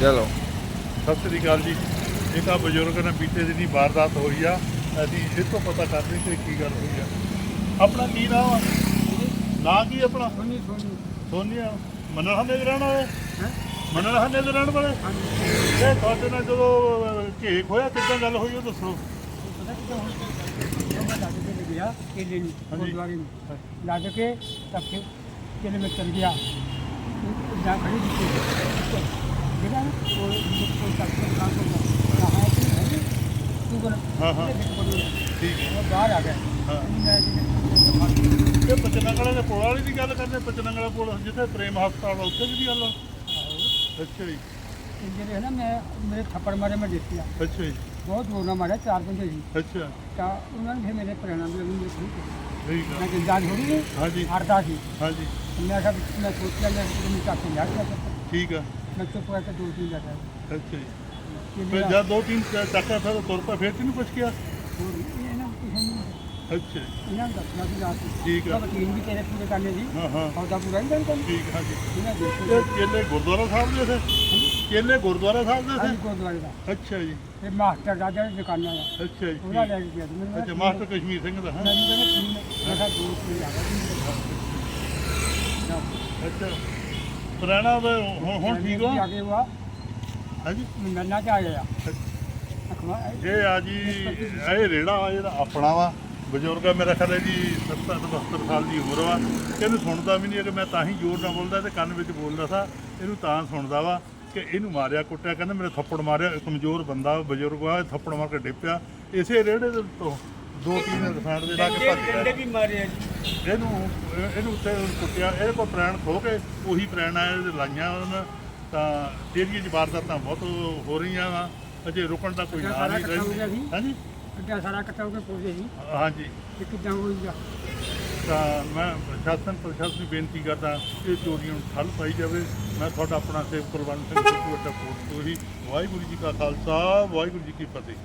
ਚਲੋ। ਸਤਿ ਸ੍ਰੀ ਅਕਾਲ ਜੀ। ਇਹ ਤਾਂ ਬਜ਼ੁਰਗ ਨਾਲ ਬੀਤੇ ਦਿਨੀ ਵਾਰਦਾਤ ਹੋਈ ਆ। ਅਸੀਂ ਇਹ ਤੋਂ ਪਤਾ ਕਰਦੇ ਕਿ ਕੀ ਗੱਲ ਹੋਈ ਆ। ਆਪਣਾ ਕੀ ਨਾਮ ਆ? ਨਾਂ ਕੀ ਆਪਣਾ? ਸੋਨੀ ਸੋਨੀ। ਸੋਨੀਆ ਮਨਰਹਾ ਦੇ ਰਹਿਣ ਵਾਲੇ? ਮਨਰਹਾ ਦੇ ਰਹਿਣ ਵਾਲੇ? ਇਹ ਤੁਹਾਡੇ ਨਾਲ ਜਦੋਂ ਘੇਕ ਹੋਇਆ ਕਿੱਦਾਂ ਗੱਲ ਹੋਈ ਉਹ ਦੱਸੋ। ਪਤਾ ਕਿੱਦਾਂ ਹੋਈ? ਮੈਂ ਲੱਗ ਕੇ ਗਿਆ ਕੇਲੇ ਨੂੰ ਮੈਂ ਚਲ ਗਿਆ। ਖੜੀ ਦਿੱਤੀ ਜਿਹੜਾ ਨਾ ਠੀਕ ਹੈ। ਮੈਂ ਜੀ ਨਾ ਮੈਂ ਚਾਰ ਬੰਦੇ ਕਿ ਮੈਂ ਕਿਹਾ ਮੈਂ ਸੋਚ ਠੀਕ ਆ। ਮੈਂ ਚੁੱਪ ਕਰਕੇ ਦੋ ਤਿੰਨ ਜਗ੍ਹਾ। ਅੱਛਾ ਜੀ। ਫਿਰ ਜਦ ਦੋ ਤਿੰਨ ਚੱਕਾ ਫਿਰ ਤੁਰ ਪਾ ਫਿਰ ਤੈਨੂੰ ਪੁੱਛ ਗਿਆ ਹੋਰ ਇਹਨਾਂ ਨੂੰ ਕਿਸੇ ਨੂੰ ਅੱਛਾ ਜੀ। ਇਹਨਾਂ ਨੂੰ ਦੱਸਣਾ ਸੀ ਰਾਤ ਨੂੰ। ਠੀਕ ਸਭ ਟੀਮ ਵੀ ਤੇਰੇ ਪੂਰੇ ਕਰਨੇ ਸੀ। ਹਾਂ ਹਾਂ। ਸੌਦਾ ਪੂਰਾ ਨਹੀਂ ਕਰਨਾ? ਠੀਕ ਹਾਂਜੀ ਇਹਨਾਂ ਦੇਖੋ ਇਹ ਕੇਲੇ ਗੁਰਦੁਆਰਾ ਸਾਹਿਬ ਦੇ ਥੇ ਕੇਲੇ ਗੁਰਦੁਆਰਾ ਸਾਹਿਬ ਦੇ ਅੱਜ ਥੇ ਗੁਰਦੁਆਰੇ ਦਾ। ਅੱਛਾ ਜੀ। ਇਹ ਮਾਸਟਰ ਦਾ ਜਿਹੜਾ ਦੁਕਾਨਾਂ ਦਾ ਅੱਛਾ ਜੀ ਉਹਨਾਂ ਠੀਕ। ਲੈ ਕੇ ਗਿਆ ਸੀ। ਮੈਨੂੰ ਅੱਛਾ ਮਾਸਟਰ ਕਸ਼ਮੀਰ ਸਿੰਘ ਦਾ ਹਾਂ। ਮੈਨੂੰ ਕਹਿੰਦਾ ਨੇ ਮੈਂ ਕਿਹਾ ਦੋ ਤਿੰਨ ਆ ਗਿਆ ਅੱਛਾ। ਪੁਰਾਣਾ ਵਾ, ਹੁਣ ਹੁਣ ਠੀਕ ਆ। ਹੋ ਗਏ ਵਾ। ਹਾਂਜੀ? ਮਿਲਣਾ ਚ ਆ ਗਿਆ ਇਹ ਆ ਜੀ ਇਹ ਰੇੜਾ ਵਾ ਜਿਹੜਾ ਆਪਣਾ ਵਾ ਬਜ਼ੁਰਗ ਆ ਮੇਰਾ ਖਿਆਲ ਹੈ ਜੀ 70 72 ਸਾਲ ਦੀ ਉਮਰ ਵਾ। ਇਹਨੂੰ ਸੁਣਦਾ ਵੀ ਨਹੀਂ ਕਿ ਮੈਂ ਤਾਂ ਹੀ ਜ਼ੋਰ ਨਾਲ ਬੋਲਦਾ ਤੇ ਕੰਨ ਵਿੱਚ ਬੋਲਦਾ ਸਾ। ਇਹਨੂੰ ਤਾਂ ਸੁਣਦਾ ਵਾ ਕਿ ਇਹਨੂੰ ਮਾਰਿਆ ਕੁੱਟਿਆ ਕਹਿੰਦਾ ਮੇਰੇ ਥੱਪੜ ਮਾਰਿਆ ਕਮਜ਼ੋਰ ਬੰਦਾ ਬਜ਼ੁਰਗ ਆ ਥੱਪੜ ਮਾਰ ਕੇ ਡਿੱਪਿਆ ਇਸੇ ਰੇੜੇ ਦੇ ਤੋਂ ਦੋ ਤਿੰਨ ਦੇ ਲਾ ਕੇ ਭੱਜ ਗਿਆ। ਵੀ ਮਾਰੇ ਇਹਨੂੰ ਇਹਨੂੰ ਉੱਤੇ ਕੁੱਟਿਆ ਇਹਦੇ ਕੋਲ ਪ੍ਰੈਣ ਖੋ ਕੇ ਉਹੀ ਪ੍ਰੈਣ ਆ ਇਹਦੇ ਲਾਈਆਂ ਉਹਨਾਂ ਤਾਂ 'ਚ ਵਾਰਦਾਤਾਂ ਬਹੁਤ ਹੋ ਰਹੀਆਂ ਵਾ ਅਜੇ ਰੁਕਣ ਦਾ ਕੋਈ ਨਾਂ ਨਹੀਂ ਰਹੀ? ਹਾਂਜੀ? ਅੱਡਾ ਸਾਰਾ ਇਕੱਠਾ ਹੋ ਕੇ ਪੁੱਛਦੇ ਸੀ ਹਾਂਜੀ। ਕਿ ਕਿੱਦਾਂ ਹੋਈਗਾ ਤਾਂ ਮੈਂ ਪ੍ਰਸ਼ਾਸਨ ਪ੍ਰਸ਼ਾਸਨ ਨੂੰ ਬੇਨਤੀ ਕਰਦਾ ਕਿ ਚੋਰੀਆਂ ਨੂੰ ਠੱਲ ਪਾਈ ਜਾਵੇ। ਮੈਂ ਤੁਹਾਡਾ ਆਪਣਾ ਸੇਵ ਕੁਲਵੰਤ ਸਿੰਘ ਸਿੱਧੂ ਅੱਡਾ ਕੋਟ ਤੋਂ ਹੀ ਵਾਹਿਗੁਰੂ ਜੀ ਕਾ ਖਾਲਸਾ ਵਾਹਿਗੁਰੂ ਜੀ ਕੀ ਫਤਿਹ।